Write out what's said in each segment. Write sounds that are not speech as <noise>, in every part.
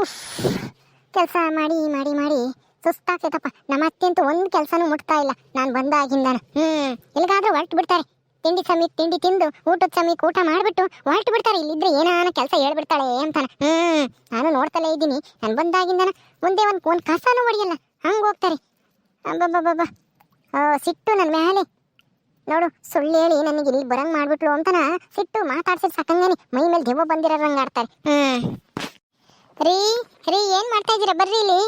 ಉಫ್. ಕೆಲಸ ಮಾಡಿ ಮಾಡಿ ಮಾಡಿ. ಸುಸ್ತಾಗ್ತೈತಪ್ಪ. ನಮ್ಮ ಅತ್ತೆ ಅಂತೂ ಒಂದು ಕೆಲಸನೂ ಮುಟ್ತಾ ಇಲ್ಲ. ನಾನು ಬಂದಾಗಿಂದಾನ. ಹ್ಞೂ ಎಲ್ಲಿಗಾದ್ರೂ ಹೊರಟು ಬಿಡ್ತಾರೆ. ತಿಂಡಿ ಸಮಯಕ್ಕೆ ತಿಂಡಿ ತಿಂದು, ಊಟದ ಸಮಯಕ್ಕೆ ಊಟ ಮಾಡಿಬಿಟ್ಟು ಹೊರಟು ಬಿಡ್ತಾರೆ. ಇಲ್ಲಿದ್ರೆ ಏನಾನ ಕೆಲಸ ಹೇಳ್ಬಿಡ್ತಾಳೆ ಅಂತಾನ. ಹ್ಞೂ ನಾನು ನೋಡ್ತಲೇ ಇದ್ದೀನಿ. ನಾನು ಬಂದಾಗಿಂದಾನ ಮುಂದೆ ಒಂದು ಒಂದು ಕಸನೂ ಹೊಡಿಯಲ್ಲ. ಹಂಗೆ ಹೋಗ್ತಾರೆ. ಅಬ್ಬಬ್ಬಬ್ಬ ಸಿಟ್ಟು ನನ್ನ ಮೇಲೆ ನೋಡು, ಸುಳ್ಳು ಹೇಳಿ ನನಗೆ ಇಲ್ಲಿ ಬರಂಗೆ ಮಾಡ್ಬಿಟ್ಲು ಅಂತನ. ಸಿಟ್ಟು ಮಾತಾಡ್ಸಿದ್ ಸಾಕಂಗೇನೆ ಮೈ ಮೇಲೆ ದೆವ್ವ ಬಂದಿರೋರಂಗ್ ಆಡ್ತಾರೆ. ಹ್ಮ್. ರೀ ರೀ ಏನ್ ಮಾಡ್ತಾ ಇದ್ದೀರಾ? ಬರ್ರಿ ಇಲ್ಲಿ.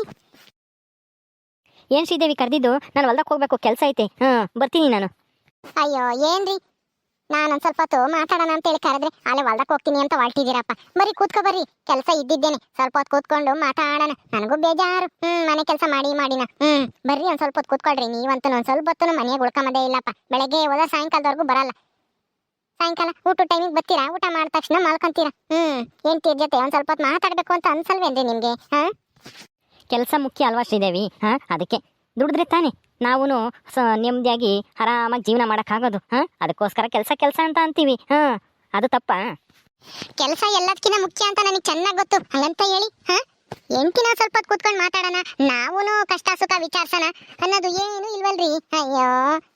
ಏನ್ ಶ್ರೀದೇವಿ ಕರೆದಿದ್ದು? ನಾನು ಹೊಲ್ದಕ್ಕೆ ಹೋಗ್ಬೇಕು ಕೆಲಸ ಐತೆ. ಹಾಂ ಬರ್ತೀನಿ ನಾನು. ಅಯ್ಯೋ ಏನ್ರಿ? ನಾನು ಸ್ವಲ್ಪ ಹೊತ್ತು ಮಾತಾಡೋಣ ಅಂತ ಹೇಳಿ ಕರೆದ್ರೆ ಅಲ್ಲೇ ಹೊಲ್ದಕ್ಕೆ ಹೋಗ್ತೀನಿ ಅಂತ ಹೊರಟಿದ್ದೀರಪ್ಪ ಬರಿ ಕೂತ್ಕೊ ಬರ್ರಿ. ಕೆಲಸ ಇದ್ದಿದ್ದೇನೆ. ಸ್ವಲ್ಪ ಹೊತ್ತು ಕೂತ್ಕೊಂಡು ಮಾತಾಡೋಣ. ನನಗೂ ಬೇಜಾರು. ಹ್ಮ್ ಮನೆ ಕೆಲಸ ಮಾಡಿ ಮಾಡಿನ. ಹ್ಮ್ ಬರ್ರಿ ಒಂದ್ ಸ್ವಲ್ಪ ಹೊತ್ತು ಕೂತ್ಕೊಳ್ರಿ. ನೀವಂತೂ ಒಂದ್ ಸ್ವಲ್ಪ ಹೊತ್ತು ಮನೆಗೆ ಉಳ್ಕೊಂಬದೇ ಇಲ್ಲಪ್ಪ. ಬೆಳಗ್ಗೆ ಹೋದ ಸಾಯಂಕಾಲದವರೆಗೂ ಬರಲ್ಲ. ಸಾಯಂಕಾಲ ಊಟ ಟೈಮಿಗೆ ಬರ್ತೀರಾ? ಊಟ ಮಾಡಿದ ತಕ್ಷಣ ಮಲ್ಕೊಂತೀರಾ? ಹ್ಮ್ ಹೆಂಡ್ತಿರ್ ಜೊತೆ ಒಂದ್ ಸ್ವಲ್ಪ ಹೊತ್ತು ಮಾತಾಡ್ಬೇಕು ಅಂತ ಅನ್ಸಲ್ವೇನ್ರಿ ನಿಮ್ಗೆ? ಹಾ? ಕೆಲಸ ಮುಖ್ಯ ಅಲ್ವಾ ಶ್ರೀದೇವಿ? ಹ ಅದಕ್ಕೆ ದುಡಿದ್ರೆ ತಾನೆ. ನಾವು ನೆಮ್ಮದಿಯಾಗಿ ಆರಾಮಾಗಿ ಜೀವನ ಮಾಡೋಕ್ಕಾಗೋದು. ಹ ಅದಕ್ಕೋಸ್ಕರ ಕೆಲಸ ಕೆಲಸ ಅಂತ ಅಂತೀವಿ. ಹ ಅದು ತಪ್ಪಾ. ಕೆಲಸ ಎಲ್ಲದಕ್ಕಿಂತ ಮುಖ್ಯ ಅಂತ ನನಗೆ ಚೆನ್ನಾಗಿ ಗೊತ್ತು. ಹಂಗಂತ ಹೇಳಿ ಹಾ? ಎಂಟಿನ ಸ್ವಲ್ಪ ಕೂತ್ಕೊಂಡು ಮಾತಾಡೋಣ. ನಾವೂನು ಕಷ್ಟ ಸುಖ ವಿಚಾರಿಸೋಣ ಅನ್ನೋದು ಏನು ಇಲ್ವಲ್ರಿ. ಅಯ್ಯೋ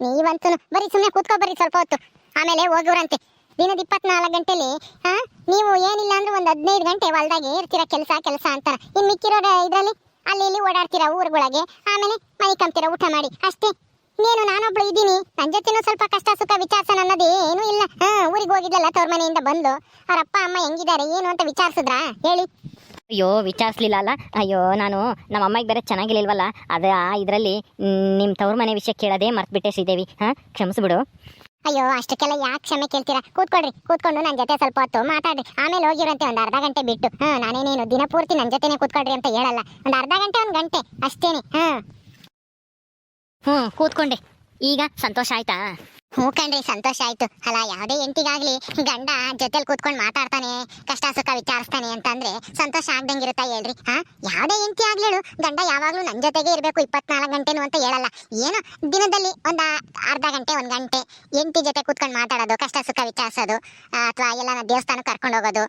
ನೀವಂತೂ ಬರೀ ಸುಮ್ಮನೆ ಕೂತ್ಕೊ ಬರ್ರಿ ಸ್ವಲ್ಪ ಹೊತ್ತು. ಆಮೇಲೆ ಹೋಗೋರಂತೆ ದಿನದ ಇಪ್ಪತ್ನಾಲ್ಕು ಗಂಟೆಲಿ, ಹಾ, ನೀವು ಏನಿಲ್ಲ ಅಂದ್ರೆ ಒಂದು ಹದಿನೈದು ಗಂಟೆ ಹೊಲ್ದಾಗೆ ಇರ್ತೀರ ಕೆಲಸ ಕೆಲಸ ಅಂತ ಇನ್ನು ಮಿಕ್ಕಿರೋ ಇದರಲ್ಲಿ, ಅಲ್ಲಿ ಇಲ್ಲಿ ಓಡಾಡ್ತೀರಾ ಊರುಗಳಿಗೆ. ಆಮೇಲೆ ಮೈ ಕಂಪ್ತೀರ ಊಟ ಮಾಡಿ. ಅಷ್ಟೇ. ನೀನು, ನಾನೊಬ್ಳು ಇದ್ದೀನಿ. ನನ್ನ ಜೊತೆನೂ ಸ್ವಲ್ಪ ಕಷ್ಟ, ಸುಖ, ವಿಚಾರಿಸೋಣ ಅನ್ನೋದು ಏನೂ ಇಲ್ಲ. ಹಾ, ಊರಿಗೆ ಹೋಗಿದ್ದಲ್ಲ ತವ್ರ ಮನೆಯಿಂದ ಬಂದು. ಅವ್ರ ಅಪ್ಪ, ಅಮ್ಮ ಹೆಂಗಿದ್ದಾರೆ, ಏನು ಅಂತ ವಿಚಾರಿಸಿದ್ರಾ? ಹೇಳಿ. ಅಯ್ಯೋ, ವಿಚಾರಿಸ್ಲಿಲ್ಲ ಅಲ್ಲ. ಅಯ್ಯೋ, ನಾನು ನಮ್ಮ ಅಮ್ಮಗೆ ಬೇರೆ ಚೆನ್ನಾಗಿರ್ಲಿಲ್ವಲ್ಲ. ಅದು ಇದರಲ್ಲಿ ನಿಮ್ಮ ತವ್ರ ಮನೆ ವಿಷಯ ಕೇಳೋದೇ ಮರ್ತುಬಿಟ್ಟೆ ಶ್ರೀದೇವಿ. ಹಾಂ, ಕ್ಷಮಿಸ್ಬಿಡು. ಅಯ್ಯೋ, ಅಷ್ಟಕ್ಕೆಲ್ಲ ಯಾಕೆ ಕ್ಷಮೆ ಕೇಳ್ತೀರಾ? ಕೂತ್ಕೊಳ್ರಿ, ಕೂತ್ಕೊಂಡು ನನ್ನ ಜೊತೆ ಸ್ವಲ್ಪ ಹೊತ್ತು ಮಾತಾಡ್ರಿ. ಆಮೇಲೆ ಹೋಗಿರಂತೆ ಒಂದು ಅರ್ಧ ಗಂಟೆ ಬಿಟ್ಟು. ಹಾ ನಾನೇನೇನು, ದಿನ ಪೂರ್ತಿ ನನ್ನ ಜೊತೆನೆ ಕೂತ್ಕೊಳ್ರಿ ಅಂತ ಹೇಳಲ್ಲ. ಒಂದು ಅರ್ಧ ಗಂಟೆ, ಒಂದು ಗಂಟೆ, ಅಷ್ಟೇನೆ. ಹಾ ಹ್ಞೂ ಕೂತ್ಕೊಂಡೆ. ಈಗ ಸಂತೋಷ ಆಯ್ತಾ? ಹ್ಞೂ ಕಣ್ರಿ ಸಂತೋಷ ಆಯ್ತು. ಅಲ್ಲ, ಯಾವುದೇ ಎಂಟಿಗಾಗ್ಲಿ ಗಂಡ ಜೊತೆಲಿ ಕೂತ್ಕೊಂಡು ಮಾತಾಡ್ತಾನೆ, ಕಷ್ಟ ಸುಖ ವಿಚಾರಿಸ್ತಾನೆ ಅಂತಂದ್ರೆ ಸಂತೋಷ ಆಗ್ದಂಗಿರುತ್ತಾ ಹೇಳ್ರಿ? ಹಾ? ಯಾವುದೇ ಎಂಟಿ ಆಗ್ಲೇಳು ಗಂಡ ಯಾವಾಗ್ಲೂ ನನ್ನ ಜೊತೆಗೆ ಇರಬೇಕು, ಇಪ್ಪತ್ನಾಲ್ಕು ಗಂಟೆನು ಅಂತ ಹೇಳಲ್ಲ. ಏನೋ? ದಿನದಲ್ಲಿ ಒಂದು ಅರ್ಧ ಗಂಟೆ, ಒಂದು ಗಂಟೆ ಎಂಟಿ ಜೊತೆ ಕೂತ್ಕೊಂಡು ಮಾತಾಡೋದು, ಕಷ್ಟ ಸುಖ ವಿಚಾರಿಸೋದು ಅಥವಾ ಎಲ್ಲ ದೇವಸ್ಥಾನ ಕರ್ಕೊಂಡು ಹೋಗೋದು,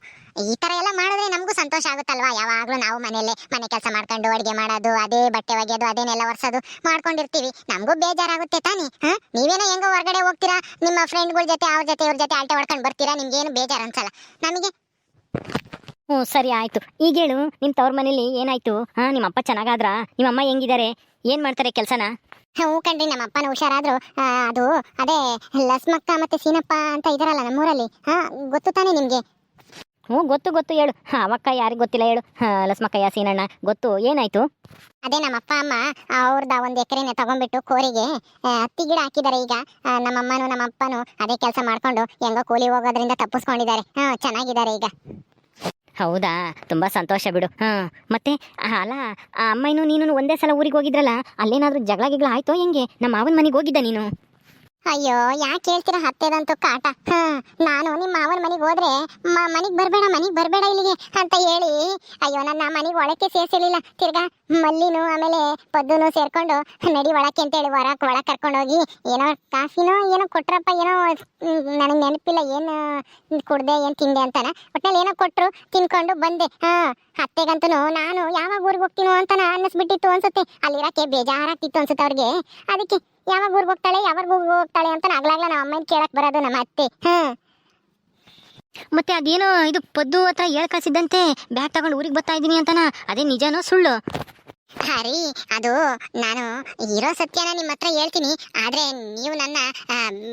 ಈ ತರ ಎಲ್ಲ ಮಾಡಿದ್ರೆ ನಮಗೂ ಸಂತೋಷ ಆಗುತ್ತಲ್ವಾ? ಯಾವಾಗ್ಲೂ ನಾವು ಮನೆಯಲ್ಲೇ ಮನೆ ಕೆಲಸ ಮಾಡ್ಕೊಂಡು ಅಡುಗೆ ಮಾಡೋದು, ಅದೇ ಬಟ್ಟೆ ಒಗೆಯೋದು, ಅದೇನೆಲ್ಲ ಒರೆಸೋದು ಮಾಡ್ಕೊಂಡಿರ್ತೀವಿ. ನಮಗೂ ಬೇಜಾರಾಗುತ್ತೆ ತಾನೇ, ಹಾ? ನೀವೇನೋ ಹೆಂಗೋ ಹೊರಗಡೆ ಹೋಗ್ತೀರಾ ನಿಮ್ಮ ಫ್ರೆಂಡ್ಗಳ ಜೊತೆ ಅವ್ರ ಜೊತೆ ಇವ್ರ ಜೊತೆ ಆಟ ಹೊಡ್ಕೊಂಡು ಬರ್ತೀರಾ ನಿಮ್ಗೇನು ಬೇಜಾರು ಅನ್ಸಲ್ಲ. ನಮಗೆ ಹ್ಞೂ ಸರಿ ಆಯಿತು. ಈಗ ಹೇಳು ನಿಮ್ಮ ತವ್ರ ಮನೇಲಿ ಏನಾಯ್ತು? ಹಾಂ ನಿಮ್ಮ ಅಪ್ಪ ಚೆನ್ನಾಗಾದ್ರ? ನಿಮ್ಮ ಅಮ್ಮ ಹೆಂಗಿದ್ದಾರೆ? ಏನು ಮಾಡ್ತಾರೆ ಕೆಲಸನ? ಹ್ಞೂ ಕಣ್ರಿ ನಮ್ಮ ಅಪ್ಪನ ಹುಷಾರಾದ್ರು. ಆ, ಅದು ಅದೇ ಲಸ್ಮಕ್ಕ ಮತ್ತೆ ಸೀನಪ್ಪ ಅಂತ ಇದಾರಲ್ಲ ನಮ್ಮೂರಲ್ಲಿ. ಹಾ ಗೊತ್ತು ತಾನೇ ನಿಮ್ಗೆ? ಹ್ಞೂ ಗೊತ್ತು ಗೊತ್ತು ಹೇಳು. ಹಾಂ ಅವಕ್ಕ ಯಾರಿಗೆ ಗೊತ್ತಿಲ್ಲ ಹೇಳು. ಹಾಂ ಲಸ್ಮಕ್ಕಯ್ಯ ಸೀನಣ್ಣ ಗೊತ್ತು ಏನಾಯ್ತು? ಅದೇ ನಮ್ಮ ಅಪ್ಪ ಅಮ್ಮ ಅವ್ರದ್ದು ಒಂದು ಎಕರೆನೆ ತಗೊಂಡ್ಬಿಟ್ಟು ಕೋರಿಗೆ ಹತ್ತಿ ಗಿಡ ಹಾಕಿದ್ದಾರೆ ಈಗ. ನಮ್ಮಮ್ಮನು ನಮ್ಮ ಅಪ್ಪನು ಅದೇ ಕೆಲಸ ಮಾಡ್ಕೊಂಡು ಹೆಂಗೋ ಕೂಲಿ ಹೋಗೋದ್ರಿಂದ ತಪ್ಪಿಸ್ಕೊಂಡಿದ್ದಾರೆ. ಹಾ ಚೆನ್ನಾಗಿದ್ದಾರೆ ಈಗ. ಹೌದಾ? ತುಂಬ ಸಂತೋಷ ಬಿಡು. ಹಾಂ ಮತ್ತೆ ಅಲ್ಲ ಆ ಅಮ್ಮನೂ ನೀನು ಒಂದೇ ಸಲ ಊರಿಗೆ ಹೋಗಿದ್ರಲ್ಲ ಅಲ್ಲೇನಾದರೂ ಜಗಳ ಗಿಗಳ ಆಯ್ತೋ ಹೆಂಗೆ? ನಮ್ಮ ಮಾವನ ಮನೆಗೆ ಹೋಗಿದ್ದ ನೀನು. ಅಯ್ಯೋ, ಯಾಕೆ ಹೇಳ್ತೀರಾ ಹತ್ತೆದಂತೂ ಕಾಟ? ಹ, ನಾನು ನಿಮ್ಮ ಮಾವನ ಮನೆಗೆ ಹೋದ್ರೆ ಮನೆಗೆ ಬರಬೇಡ ಮನೆಗೆ ಬರಬೇಡ ಇಲ್ಲಿಗೆ ಅಂತ ಹೇಳಿ. ಅಯ್ಯೋ, ನನ್ನ ಮನೆಗೆ ಒಳಕ್ಕೆ ಸೇರಿಸಲಿಲ್ಲ ತಿರ್ಗಾ ಮಲ್ಲಿನೂ ಆಮೇಲೆ ಪದ್ದುನು ಸೇರ್ಕೊಂಡು ನಡಿ ಒಳಕ್ಕೆ ಅಂತೇಳಿ ಹೊರಕ್ಕೆ ಒಳಗೆ ಕರ್ಕೊಂಡೋಗಿ ಏನೋ ಕಾಫಿನೋ ಏನೋ ಕೊಟ್ರಪ್ಪ, ಏನೋ ನನಗೆ ನೆನಪಿಲ್ಲ, ಏನು ಕುಡ್ದೆ, ಏನು ತಿಂದೆ ಅಂತಾನ. ಒಟ್ನಲ್ಲಿ ಏನೋ ಕೊಟ್ಟರು ತಿನ್ಕೊಂಡು ಬಂದೆ. ಹಾ ಅತ್ತೆಗಂತೂ ನಾನು ಯಾವಾಗ ಊರಿಗೆ ಹೋಗ್ತೀನೋ ಅಂತ ಅನ್ನಿಸ್ಬಿಟ್ಟಿತ್ತು ಅನ್ಸುತ್ತೆ. ಅಲ್ಲಿರಕ್ಕೆ ಬೇಜಾರಾಗ್ತಿತ್ತು ಅನ್ಸುತ್ತೆ ಅವ್ರಿಗೆ. ಅದಕ್ಕೆ ಯಾವಾಗ ಊರಿಗೆ ಹೋಗ್ತಾಳೆ ಯಾವಾಗ ಊರಿಗೆ ಹೋಗ್ತಾಳೆ ಅಂತ ಆಗ್ಲಾಗ್ಲ ನಮ್ಮ ಅಮ್ಮನ ಕೇಳಕ್ ಬರೋದು ನಮ್ಮ ಅತ್ತೆ. ಹ್ಮ್. ಮತ್ತೆ ಅದೇನೋ ಇದು ಪದ್ದು ಹತ್ರ ಹೇಳ್ ಕಳ್ಸಿದ್ದಂತೆ ಬ್ಯಾಗ್ ತಗೊಂಡು ಊರಿಗೆ ಬರ್ತಾ ಇದ್ದೀನಿ ಅಂತನ ಅದೇ ನಿಜನೋ ಸುಳ್ಳು? ಹರಿ ಅದು ನಾನು ಇರೋ ಸತ್ಯನ ನಿಮ್ಮ ಹತ್ರ ಹೇಳ್ತೀನಿ ಆದ್ರೆ ನೀವು ನನ್ನ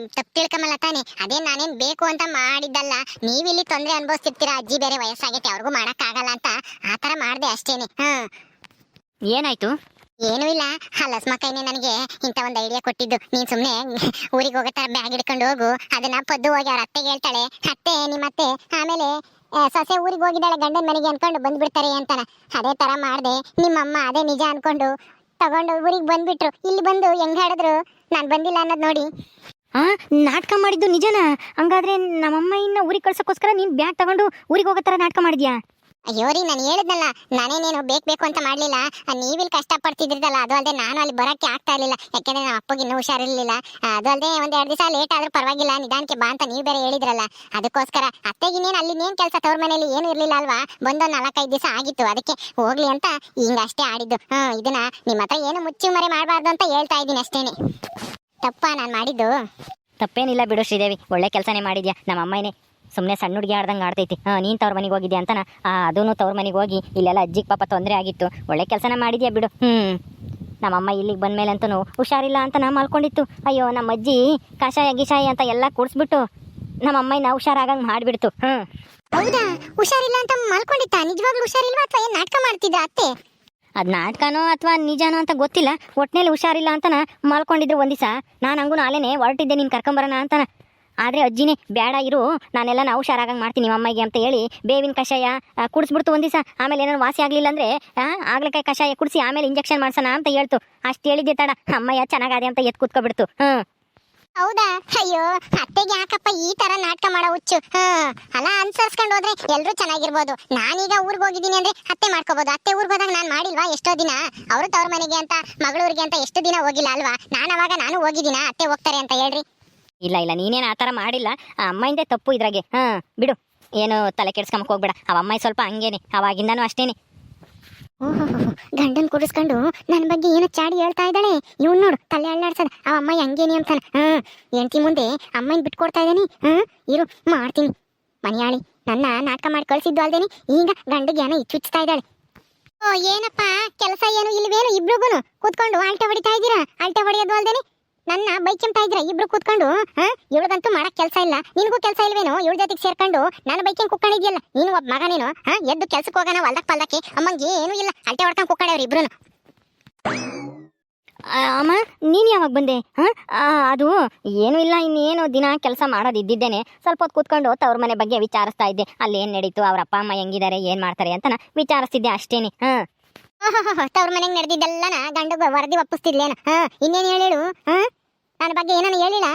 ತಪ್ಪು ತಿಳ್ಕೊಂಬಲ್ಲ ತಾನೆ ಅದೇ ನಾನೇನ್ ಬೇಕು ಅಂತ ಮಾಡಿದ್ದಲ್ಲ ನೀವಿಲ್ಲಿ ತೊಂದರೆ ಅನುಭವಿಸ್ತಿರ್ತೀರಾ ಅಜ್ಜಿ ಬೇರೆ ವಯಸ್ಸಾಗೈತೆ ಅವ್ರಿಗೂ ಮಾಡಕ್ಕಾಗಲ್ಲ ಅಂತ ಆ ಥರ ಮಾಡಿದೆ ಅಷ್ಟೇನೆ. ಹ್ಮ್. ಏನಾಯ್ತು? ಏನೂ ಇಲ್ಲ. ಆ ಲಸ್ಮಕ್ಕೈನೆ ನನಗೆ ಇಂಥ ಒಂದು ಐಡಿಯಾ ಕೊಟ್ಟಿದ್ದು. ನೀನ್ ಸುಮ್ಮನೆ ಊರಿಗೆ ಹೋಗೋ ಬ್ಯಾಗ್ ಹಿಡ್ಕೊಂಡು ಹೋಗು. ಅದನ್ನ ಪದ್ದು ಹೋಗಿ ಅವ್ರ ಅತ್ತೆಗೆ ಹೇಳ್ತಾಳೆ. ಅತ್ತೆ ನಿಮ್ಮ ಅತ್ತೆ ಆಮೇಲೆ ಸೊಸೆ ಊರಿಗೆ ಹೋಗಿದ್ದಾಳೆ ಗಂಡನ ಮನೆಗೆ ಅನ್ಕೊಂಡು ಬಂದ್ಬಿಡ್ತಾರೆ ಅಂತಾನ. ಅದೇ ತರ ಮಾಡ್ದೆ. ನಿಮ್ಮಮ್ಮ ಅದೇ ನಿಜ ಅನ್ಕೊಂಡು ತಗೊಂಡು ಊರಿಗೆ ಬಂದ್ಬಿಟ್ರು. ಇಲ್ಲಿ ಬಂದು ಹೆಂಗ್ ಹಾಡಿದ್ರು? ನಾನು ಬಂದಿಲ್ಲ ಅನ್ನೋದು ನೋಡಿ. ಆ, ನಾಟಕ ಮಾಡಿದ್ದು ನಿಜನಾ? ಹಂಗಾದ್ರೆ ನಮ್ಮಮ್ಮ ಇನ್ನ ಊರಿಗೆ ಕಳ್ಸಕ್ಕೋಸ್ಕರ ನೀನ್ ಬ್ಯಾಗ್ ತಗೊಂಡು ಊರಿಗೆ ಹೋಗೋ ತರ ನಾಟಕ ಮಾಡಿದ್ಯಾ? ಅಯ್ಯೋ ರೀ, ನಾನು ಹೇಳಿದ್ನಲ್ಲ, ನಾನೇನೇನು ಬೇಕು ಬೇಕು ಅಂತ ಮಾಡಲಿಲ್ಲ. ನೀವಿಲ್ಲಿ ಕಷ್ಟ ಪಡ್ತಿದ್ರಲ್ಲ ಅದು ಅಲ್ಲದೆ ನಾನು ಅಲ್ಲಿ ಬರೋಕ್ಕೆ ಆಗ್ತಾ ಇರಲಿಲ್ಲ. ಯಾಕೆಂದರೆ ನಮ್ಮ ಅಪ್ಪಗೆ ಇನ್ನೂ ಹುಷಾರಿರಲಿಲ್ಲ. ಅದು ಅಲ್ಲದೆ ಒಂದು ಎರಡು ದಿವಸ ಲೇಟ್ ಆದರೂ ಪರವಾಗಿಲ್ಲ, ನಿಧಾನಕ್ಕೆ ಬಾ ಅಂತ ನೀವು ಬೇರೆ ಹೇಳಿದ್ರಲ್ಲ. ಅದಕ್ಕೋಸ್ಕರ ಅತ್ತೆಗಿನೇನು ಅಲ್ಲಿ ಏನು ಕೆಲಸ ತವ್ರ ಮನೇಲಿ ಏನು ಇರಲಿಲ್ಲ ಅಲ್ವಾ? ಬಂದೊಂದು ನಾಲ್ಕೈದು ದಿವಸ ಆಗಿತ್ತು, ಅದಕ್ಕೆ ಹೋಗ್ಲಿ ಅಂತ ಹಿಂಗಷ್ಟೇ ಆಡಿದ್ದು. ಹ್ಮ್ ಇದನ್ನ ನಿಮ್ಮ ಹತ್ರ ಏನು ಮುಚ್ಚಿ ಮರೆ ಮಾಡಬಾರ್ದು ಅಂತ ಹೇಳ್ತಾ ಇದ್ದೀನಿ ಅಷ್ಟೇನೆ. ತಪ್ಪ ನಾನು ಮಾಡಿದ್ದು? ತಪ್ಪೇನಿಲ್ಲ ಬಿಡು ಶ್ರೀದೇವಿ, ಒಳ್ಳೆ ಕೆಲಸನೇ ಮಾಡಿದ್ಯಾ? ನಮ್ಮ ಅಮ್ಮನೇ ಸುಮ್ಮನೆ ಸಣ್ಣ ಹುಡುಗಿ ಆಡ್ದಂಗೆ ಆಡ್ತೈತಿ. ಹಾಂ ನೀನು ತವ್ರ ಮನೆಗೆ ಹೋಗಿದ್ದೆ ಅಂತನ? ಅದೂ ತವ್ರ ಮನೆಗೆ ಹೋಗಿ ಇಲ್ಲೆಲ್ಲ ಅಜ್ಜಿಗೆ ಪಾಪ ತೊಂದರೆ ಆಗಿತ್ತು. ಒಳ್ಳೆ ಕೆಲಸನ ಮಾಡಿದ್ಯಾ ಬಿಡು. ಹ್ಞೂ ನಮ್ಮಮ್ಮ ಇಲ್ಲಿಗೆ ಬಂದ ಮೇಲೆ ಅಂತೂ ಹುಷಾರಿಲ್ಲ ಅಂತ ನಾ ಮಲ್ಕೊಂಡಿತ್ತು. ಅಯ್ಯೋ ನಮ್ಮ ಅಜ್ಜಿ ಕಷಾಯ ಗಿಷಾಯ ಅಂತ ಎಲ್ಲ ಕುಡಿಸ್ಬಿಟ್ಟು ನಮ್ಮ ಅಮ್ಮನ ಹುಷಾರಾಗಂಗೆ ಮಾಡಿಬಿಡ್ತು. ಹ್ಞೂ ಹೌದಾ? ಹುಷಾರಿಲ್ಲ ಅಂತ ಮಲ್ಕೊಂಡಿತ್ತ? ನಿಜವಾಗ್ಲೂ ಹುಷಾರಿಲ್ವಾ ಅಥವಾ ಏನ್ ನಾಟಕ ಮಾಡ್ತಿದ್ದ ಅತ್ತೆ? ಅದು ನಾಟಕನೋ ಅಥವಾ ನಿಜಾನೋ ಅಂತ ಗೊತ್ತಿಲ್ಲ. ಒಟ್ಟಿನಲ್ಲಿ ಹುಷಾರಿಲ್ಲ ಅಂತನ ಮಲ್ಕೊಂಡಿದ್ರು ಒಂದಿಸ ನಾನು ಹಂಗೂ ನಾಳೆನೆ ಹೊರಟಿದ್ದೆ ನೀನು ಕರ್ಕೊಂಬರೋಣ ಅಂತನ. ಆದರೆ ಅಜ್ಜಿನೇ ಬೇಡ ಇರು. ನಾನೆಲ್ಲ ನಾವು ಹುಷಾರಾಗಂಗೆ ಮಾಡ್ತೀನಿ ಅಮ್ಮಗೆ ಅಂತ ಹೇಳಿ ಬೇವಿನ ಕಷಾಯ ಕುಡಿಸ್ಬಿಡ್ತು ಒಂದು ದಿವಸ. ಆಮೇಲೆ ಏನಾದ್ರು ವಾಸಿ ಆಗಲಿಲ್ಲ ಅಂದರೆ ಆಗ್ಲಕಾಯಿ ಕಷಾಯ ಕುಡಿಸಿ ಆಮೇಲೆ ಇಂಜೆಕ್ಷನ್ ಮಾಡ್ಸೋಣ ಅಂತ ಹೇಳ್ತು. ಅಷ್ಟು ಹೇಳಿದ್ದೆ ತಡ. ಅಮ್ಮಯ್ಯ ಚೆನ್ನಾಗಾದೆ ಅಂತ ಎತ್ತು ಕೂತ್ಕೊಬಿಡ್ತು ಹ್ಞೂ ಹೌದಾ? ಅಯ್ಯೋ, ಅತ್ತೆಗೆ ಯಾಕಪ್ಪ ಈ ತರ ನಾಟಕ ಮಾಡೋ ಹುಚ್ಚು? ಅಲ್ಲ, ಅನ್ಸರ್ಸ್ಕೊಂಡು ಹೋದ್ರೆ ಎಲ್ರು ಚೆನ್ನಾಗಿರ್ಬೋದು. ನಾನೀಗ ಊರ್ಗ್ ಹೋಗಿದ್ದೀನಿ ಅಂದ್ರೆ ಅತ್ತೆ ಮಾಡ್ಕೋಬಹುದು ಅತ್ತೆ ಊರ್ಗ್ ಹೋದಾಗ ನಾನ್ ಮಾಡಿಲ್ವಾ ಎಷ್ಟೋ ದಿನ? ಅವರು ತವ್ರ ಮನೆಗೆ ಅಂತ, ಮಗಳೂರಿಗೆ ಅಂತ ಎಷ್ಟು ದಿನ ಹೋಗಿಲ್ಲ ಅಲ್ವಾ? ನಾನು ಅವಾಗ ನಾನು ಹೋಗಿದ್ದೀನ? ಅತ್ತೆ ಹೋಗ್ತಾರೆ ಅಂತ ಹೇಳ್ರಿ. ಇಲ್ಲ ಇಲ್ಲ, ನೀನೇನು ಆ ಥರ ಮಾಡಿಲ್ಲ. ಆ ಅಮ್ಮಯಿಂದ ತಪ್ಪು ಇದ್ರಾಗೆ. ಹಾಂ, ಬಿಡು. ಏನು ತಲೆ ಕೆಡ್ಸ್ಕೊಂಬಕ್ ಹೋಗ್ಬೇಡ. ಅವ ಅಮ್ಮ ಸ್ವಲ್ಪ ಹಂಗೇನೆ. ಅವಾಗಿಂದನೂ ಅಷ್ಟೇನೆ. ಓಹೋ ಗಂಡನ್ ಕೂರಿಸ್ಕೊಂಡು ನನ್ನ ಬಗ್ಗೆ ಏನೋ ಚಾಡಿ ಹೇಳ್ತಾ ಇದ್ದಾಳೆ. ಇವ್ನು ನೋಡು, ತಲೆ ಅಳ್ಳಾಡ್ಸದ ಅವ ಅಮ್ಮ ಹಂಗೇನಿ ಅಂತಾನೆ. ಹ್ಮ್, ಹೆಂಡತಿ ಮುಂದೆ ಅಮ್ಮನ ಬಿಟ್ಕೊಡ್ತಾ ಇದ್ದಾನೆ. ಹಾ ಇರು, ಮಾಡ್ತೀನಿ. ಮನೆಯಾಳಿ, ನನ್ನ ನಾಟಕ ಮಾಡಿ ಕಳ್ಸಿದ್ದು ಅಲ್ದೇನೆ ಈಗ ಗಂಡಿಗೆ ಏನೋ ಇಚ್ಚುಚ್ತಾ ಇದ್ದಾಳೆ. ಓ, ಏನಪ್ಪ, ಕೆಲಸ ಏನು ಇಲ್ವೇನು ಇಬ್ರಿಗೂ ಕೂತ್ಕೊಂಡು ಆಲ್ಟೆ ಹೊಡಿತಾ ಇದ್ದೀರಾ? ಆಲ್ಟೆ ಹೊಡೆಯೋದು ಅಲ್ದೇನೆ? ನನ್ನ ಬೈಕ್ ಬೈಕೆಂತಾ ಇದ್ರೆ ಇಬ್ರು ಕೂತ್ಕೊಂಡು ಇವಳದಂತೂ ಮಾಡಕ್ ಕೆಲಸ ಇಲ್ಲ. ನಿನಗೂ ಕೆಲಸ ಇಲ್ವೇನೋ? ಇವಳ ಜೊತೆಗೆ ಸೇರ್ಕೊಂಡು ನನ್ನ ಬೈಕೆಂಗ್ ಕುಕ್ಕೊಂಡಿದ್ಯಲ್ಲ ನೀನು ಒಬ್ಬ ಮಗನೇನು? ಎದ್ದು ಕೆಲ್ಸಕ್ಕೆ ಹೋಗೋಣ ಹೊಲ್ದಕ್ ಪಲ್ದಕ್ಕೆ. ಅಮ್ಮಂಗೆ ಏನು ಇಲ್ಲ. ಅಲ್ಟೆ ಹೊಡ್ಕೊಂಡು ಕುಕ್ಕಣವ್ರು ಇಬ್ರು ಆ, ಅಮ್ಮ ನೀನು ಯಾವಾಗ ಬಂದೆ? ಹಾಂ? ಅದು ಏನೂ ಇಲ್ಲ. ಇನ್ನೇನು ದಿನ ಕೆಲಸ ಮಾಡೋದು ಇದ್ದಿದ್ದೇನೆ ಸ್ವಲ್ಪ ಹೊತ್ತು ಕೂತ್ಕೊಂಡು ತವ್ರ ಮನೆ ಬಗ್ಗೆ ವಿಚಾರಿಸ್ತಾ ಇದ್ದೆ. ಅಲ್ಲಿ ಏನು ನಡೀತು? ಅವ್ರ ಅಪ್ಪ ಅಮ್ಮ ಹೆಂಗಿದ್ದಾರೆ ಏನು ಮಾಡ್ತಾರೆ ಅಂತ ನಾ ವಿಚಾರಿಸ್ತಿದ್ದೆ ಅಷ್ಟೇನೆ. ಹಾಂ? ತವ್ರ ಮನೆಗೆ ನಡೆದಿದ್ದೆಲ್ಲನ ಗಂಡ ವರದಿ ಒಪ್ಪಿಸ್ತಿದ್ಲೇನ? ಹಾ? ಇನ್ನೇನು ಹೇಳು? ಹಾ? ನನ್ನ ಬಗ್ಗೆ ಏನಾನು ಹೇಳಿಲ್ಲ?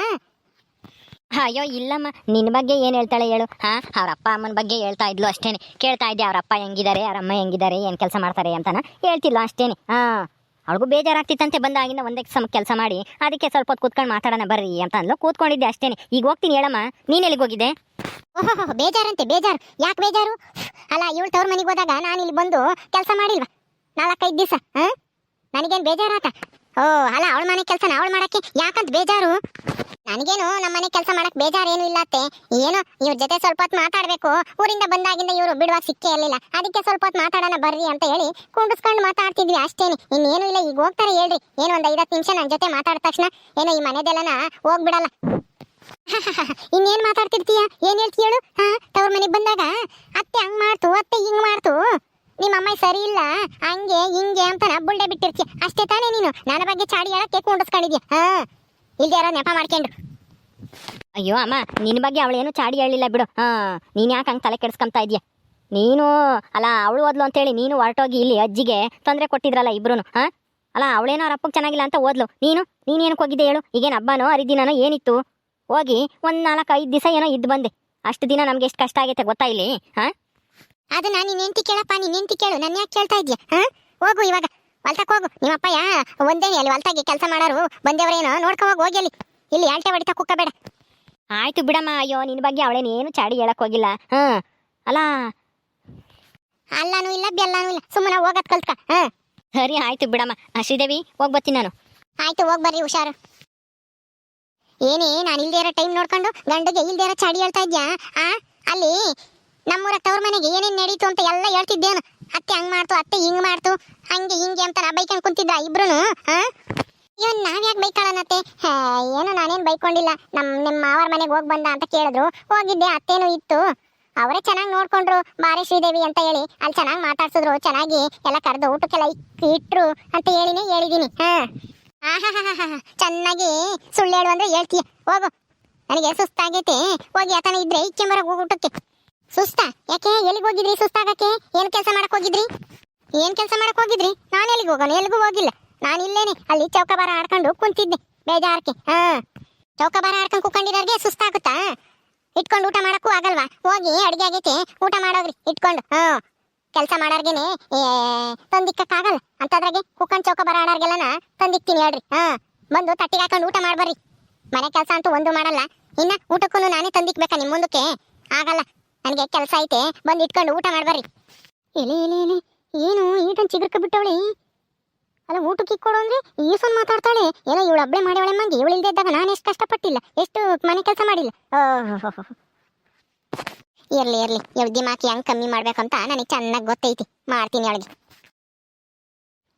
ಅಯ್ಯೋ ಇಲ್ಲಮ್ಮ. ನಿನ್ನ ಬಗ್ಗೆ ಏನು ಹೇಳ್ತಾಳೆ ಹೇಳು? ಹಾಂ ಅವ್ರ ಅಪ್ಪ ಅಮ್ಮನ ಬಗ್ಗೆ ಹೇಳ್ತಾ ಇದ್ಲು ಅಷ್ಟೇನೆ. ಕೇಳ್ತಾ ಇದ್ದೆ ಅವ್ರ ಅಪ್ಪ ಹೆಂಗಿದ್ದಾರೆ ಅವ್ರ ಅಮ್ಮ ಹೆಂಗಿದ್ದಾರೆ ಏನು ಕೆಲಸ ಮಾಡ್ತಾರೆ? ಅಂತನ ಹೇಳ್ತಿಲ್ಲ ಅಷ್ಟೇನೆ. ಹಾಂ ಅವಳಿಗೂ ಬೇಜಾರಾಗ್ತಿತ್ತಂತೆ ಬಂದಾಗಿಂದ ಒಂದೇ ಸಮ ಕೆಲಸ ಮಾಡಿ. ಅದಕ್ಕೆ ಸ್ವಲ್ಪ ಹೊತ್ತು ಕೂತ್ಕೊಂಡು ಮಾತಾಡೋಣ ಬರ್ರಿ ಅಂತ ಅಂದ್ಲು. ಕೂತ್ಕೊಂಡಿದ್ದೆ ಅಷ್ಟೇನೆ. ಈಗ ಹೋಗ್ತೀನಿ ಹೇಳಮ್ಮ. ನೀನು ಎಲ್ಲಿಗೆ ಹೋಗಿದ್ದೆ? ಓಹೋ ಬೇಜಾರಂತೆ ಬೇಜಾರು. ಯಾಕೆ ಬೇಜಾರು? ಅಲ್ಲ ಇವಳು ತವ್ರ ಮನೆಗೆ ಹೋದಾಗ ನಾನು ಇಲ್ಲಿ ಬಂದು ಕೆಲಸ ಮಾಡಿಲ್ವಾ? ನಾಲ್ಕೈದು ದಿವಸ ಹಾಂ? ನನಗೇನು ಬೇಜಾರಾತ? ಓ, ಅಲ್ಲ, ಅವಳ ಮನೆ ಕೆಲಸ ಅವಳು ಮಾಡಕ್ಕೆ ಯಾಕಂತ ಬೇಜಾರು? ನನಗೇನು ನಮ್ಮ ಮನೆ ಕೆಲಸ ಮಾಡಕ್ ಬೇಜಾರೇನು ಇಲ್ಲ ಅತ್ತೆ. ಏನೋ, ಇವ್ರ ಜೊತೆ ಸ್ವಲ್ಪ ಹೊತ್ತು ಮಾತಾಡ್ಬೇಕು. ಊರಿಂದ ಬಂದಾಗಿಂದ ಇವರು ಬಿಡುವಾಗ ಸಿಕ್ಕೇ ಇರಲಿಲ್ಲ. ಅದಕ್ಕೆ ಸ್ವಲ್ಪ ಹೊತ್ತು ಮಾತಾಡೋಣ ಬರ್ರಿ ಅಂತ ಹೇಳಿ ಕುಂಡಿಸ್ಕೊಂಡು ಮಾತಾಡ್ತಿದ್ವಿ ಅಷ್ಟೇನೆ. ಇನ್ನೇನು ಇಲ್ಲ, ಈಗ ಹೋಗ್ತಾರೆ ಹೇಳ್ರಿ. ಏನೋ, ಒಂದು ಐದತ್ತು ನಿಮಿಷ ನನ್ನ ಜೊತೆ ಮಾತಾಡಿದ ತಕ್ಷಣ ಏನೋ ಈ ಮನೆದೆಲ್ಲನ ಹೋಗ್ಬಿಡಲ್ಲ. <laughs> ಇನ್ನೇನ್ ಮಾತಾಡ್ತಿರ್ತೀಯ? ಏನ್ ಹೇಳ್ತೀಯಳು ಹಾಂ, ತವ್ರ ಮನೆಗೆ ಬಂದಾಗ, ಅತ್ತೆ ಹಂಗ್ ಮಾಡ್ತು, ಅತ್ತೆ ಹಿಂಗೆ ಮಾಡ್ತು. ನಿಮ್ಮ ಅಮ್ಮ ಸರಿ ಇಲ್ಲ ಹಂಗೆ ಹಿಂಗೆ ಅಂತ ಬುಳ್ಳೆ ಬಿಟ್ಟಿರ್ತೀಯ. ಅಷ್ಟೇ ತಾನೇ ನೀನು. ನನ್ನ ಬಗ್ಗೆ ಚಾಡಿ ಹೇಳಕ್ಕೆ ಕುಂಡಿಸ್ಕೊಂಡಿದ್ಯ? ಹಾ. ಇಲ್ದೇ ಯಾರೋ ನೆಪ ಮಾಡ್ಕೊಂಡ್ರು. ಅಯ್ಯೋ ಅಮ್ಮ ನಿನ್ನ ಬಗ್ಗೆ ಅವಳೇನು ಚಾಡಿ ಹೇಳಿಲ್ಲ ಬಿಡು. ಹಾ, ನೀನು ಯಾಕೆ ಹಂಗೆ ತಲೆ ಕೆಡ್ಸ್ಕೊಂತ ಇದೆಯಾ ನೀನು, ಅಲ್ಲ, ಅವಳು ಓದ್ಲು ಅಂತೇಳಿ ನೀನು ಹೊರಟೋಗಿ ಇಲ್ಲಿ ಅಜ್ಜಿಗೆ ತೊಂದರೆ ಕೊಟ್ಟಿದ್ರಲ್ಲ ಇಬ್ರು ಹಾಂ? ಅಲ್ಲ, ಅವಳೇನೋ ಅವ್ರ ಅಪ್ಪಗೆ ಚೆನ್ನಾಗಿಲ್ಲ ಅಂತ ಓದ್ಲು. ನೀನು? ನೀನು ಏನಕ್ಕೆ ಹೋಗಿದ್ದೆ ಹೇಳು? ಈಗೇನು ಹಬ್ಬನೋ ಹರಿದಿನೋ ಏನಿತ್ತು? ಹೋಗಿ ಒಂದು ನಾಲ್ಕು ಐದು ದಿವಸ ಏನೋ ಇದ್ದು ಬಂದೆ. ಅಷ್ಟು ದಿನ ನಮ್ಗೆ ಎಷ್ಟು ಕಷ್ಟ ಆಗೈತೆ ಗೊತ್ತಾ ಇಲ್ಲಿ, ಹಾಂ? ಅದನ್ನ ನೀನ್ ಹೆಂಡತಿ ಕೇಳಪ್ಪ ನೀನ್ ಹೆಂಡತಿ ಕೇಳು. ನನ್ನ ಯಾಕೆ ಕೇಳ್ತಾ ಇದ್ಯಾ? ಹಾ? ಹೋಗು ಇವಾಗ. ಹೊಲ್ತಕ್ ಹೋಗು. ನಿಮ್ಮಪ್ಪ ಯಾ ಒಂದೇ ಅಲ್ಲಿ ಹೊಲ್ತಾಗಿ ಕೆಲಸ ಮಾಡೋರು. ಬಂದೇವ್ರೇನೋ ನೋಡ್ಕೊ ಹೋಗಿ ಹೋಗಿ ಅಲ್ಲಿ. ಇಲ್ಲಿ ಆಲ್ಟೆ ಹೊಡಿತಾ ಕುಕ್ಕಬೇಡ. ಆಯ್ತು ಬಿಡಮ್ಮ. ಅಯ್ಯೋ ನಿನ್ನ ಬಗ್ಗೆ ಅವಳೇನೇನು ಚಾಡಿ ಹೇಳಕ್ ಹೋಗಿಲ್ಲ. ಹಾಂ. ಅಲ್ಲ? ಅಲ್ಲಾನು ಇಲ್ಲ ಬೆಲ್ಲಾನು ಇಲ್ಲ. ಸುಮ್ಮನೆ ಹೋಗತ್ ಕಲ್ತ್ಕ. ಹಾ? ಸರಿ ಆಯ್ತು ಬಿಡಮ್ಮ. ಶ್ರೀದೇವಿ ಹೋಗಿ ಬರ್ತೀನಿ ನಾನು. ಆಯ್ತು ಹೋಗ್ ಬರ್ರಿ ಹುಷಾರು. ಏನೇ ನಾನು ಇಲ್ದೇ ಇರೋ ಟೈಮ್ ನೋಡ್ಕೊಂಡು ಗಂಡಗೆ ಇಲ್ದೇ ಇರೋ ಚಾಡಿ ಹೇಳ್ತಾ ಇದ್ಯಾ? ಆ? ಅಲ್ಲಿ ನಮ್ಮೂರ ತವ್ರ ಮನೆಗೆ ಏನೇನು ನಡೀತು ಅಂತ ಎಲ್ಲ ಹೇಳ್ತಿದ್ದೇನು. ಅತ್ತೆ ಹಂಗ್ ಮಾಡ್ತು, ಅತ್ತೆ ಹಿಂಗ್ ಮಾಡ್ತು, ಹಂಗೆ ಹಿಂಗೆ ಅಂತ ಬೈಕ್ ಕುಂತಿದ್ದ ಇಬ್ರುನು, ಆ? ಇವನ್ ನಾವ್ ಯಾಕೆ ಬೈಕಾಳನತ್ತೆ ಏನು ನಾನೇನ್ ಬೈಕೊಂಡಿಲ್ಲ. ನಮ್ ನಿಮ್ಮ ಮಾವರ ಮನೆಗೆ ಹೋಗ್ ಬಂದ ಅಂತ ಕೇಳಿದ್ರು. ಹೋಗಿದ್ದೆ, ಅತ್ತೇನು ಇತ್ತು. ಅವರೇ ಚೆನ್ನಾಗಿ ನೋಡ್ಕೊಂಡ್ರು, ಬಾರಿ ಶ್ರೀದೇವಿ ಅಂತ ಹೇಳಿ. ಅಲ್ಲಿ ಚೆನ್ನಾಗಿ ಮಾತಾಡ್ಸಿದ್ರು, ಚೆನ್ನಾಗಿ ಎಲ್ಲ ಕರೆದು ಊಟಕ್ಕೆಲ್ಲ ಇಟ್ರು ಅಂತ ಹೇಳಿನೇ ಹೇಳಿದೀನಿ, ಹಾ? ಹಾ ಚೆನ್ನಾಗಿ ಸುಳ್ಳು ಹೇಳು ಅಂದ್ರೆ ಹೇಳ್ತೀಯ. ಹೋಗು. ನನಗೆ ಸುಸ್ತಾಗೈತೆ. ಹೋಗಿ ಆತನ ಇದ್ರೆ ಇಕ್ಕೆಂಬರ ಹೋಗಿ ಊಟಕ್ಕೆ. ಸುಸ್ತಾ. ಯಾಕೆ? ಎಲ್ಲಿಗೆ ಹೋಗಿದ್ರಿ ಸುಸ್ತಾಗಕ್ಕೆ ಏನ್ ಕೆಲಸ ಮಾಡಕ್ ಹೋಗಿದ್ರಿ? ಏನ್ ಕೆಲಸ ಮಾಡಕ್ ಹೋಗಿದ್ರಿ? ನಾನು ಎಲ್ಲಿಗೆ ಹೋಗೋಣ ಎಲ್ಲಿಗೂ ಹೋಗಿಲ್ಲ. ನಾನು ಇಲ್ಲೇನೆ. ಅಲ್ಲಿ ಚೌಕಬಾರ ಆಡ್ಕೊಂಡು ಕುಂತಿದ್ದೆ ಬೇಜಾರಕ್ಕೆ ಹಾ. ಚೌಕಬಾರ ಆಡ್ಕೊಂಡು ಕುತ್ಕೊಂಡಿರೋರ್ಗೆ ಸುಸ್ತಾಗುತ್ತಾ ಇಟ್ಕೊಂಡು ಊಟ ಮಾಡಕ್ಕೂ ಆಗಲ್ವಾ? ಹೋಗಿ ಅಡಿಗೆ ಆಗೈತೆ, ಊಟ ಮಾಡೋಗ್ರಿ, ಇಟ್ಕೊಂಡು. ಹಾ. ಕೆಲಸ ಮಾಡೋರ್ಗೆನೆ ತಂದಿಕ್ಕಾಗಲ್ಲ ಅಂತದ್ರಾಗೆ ಕುಕ್ಕನ್ ಚೌಕ ಬರ ಆಡಾರ್ಗೆಲ್ಲನ ತಂದಿಕ್ತೀನಿ ಹೇಳ್ರಿ. ಹಾ. ಬಂದು ತಟ್ಟಿಗೆ ಹಾಕೊಂಡು ಊಟ ಮಾಡ್ಬರ್ರಿ. ಮನೆ ಕೆಲಸ ಅಂತೂ ಒಂದು ಮಾಡಲ್ಲ. ಇನ್ನ ಊಟಕ್ಕೂ ನಾನೇ ತಂದಿಕ್ಬೇಕಾ ನಿಮ್ಮ ಮುಂದಕ್ಕೆ? ಆಗಲ್ಲ. ನನಗೆ ಕೆಲಸ ಐತೆ, ಬಂದು ಇಟ್ಕೊಂಡು ಊಟ ಮಾಡ್ಬರ್ರಿ ಎಲೆ ಎಲೆ ಎಲೆ, ಏನು ಈಟನ್ ಚಿಗುರ್ಕ ಬಿಟ್ಟವಳಿ? ಅಲ್ಲ, ಊಟಕ್ಕೆ ಕೊಡು ಅಂದ್ರೆ ಈಸೊಂದು ಮಾತಾಡ್ತಾಳೆ. ಏನೋ ಇವಳು ಒಬ್ಬಳೆ ಮಾಡಿವಳೆ ಮಂಗಿ ಇವಳು ಇಲ್ದೇ ಇದ್ದಾಗ ನಾನು ಎಷ್ಟು ಕಷ್ಟಪಟ್ಟಿಲ್ಲ. ಎಷ್ಟು ಮನೆ ಕೆಲಸ ಮಾಡಿಲ್ಲ. ಇರಲಿ, ಇರ್ಲಿ. ಇವಳು ದಿಮಾಕಿ ಹೆಂಗ್ ಕಮ್ಮಿ ಮಾಡ್ಬೇಕಂತ ನನಗೆ ಚೆನ್ನಾಗಿ ಗೊತ್ತೈತಿ. ಮಾಡ್ತೀನಿ ಅವಳಿಗೆ.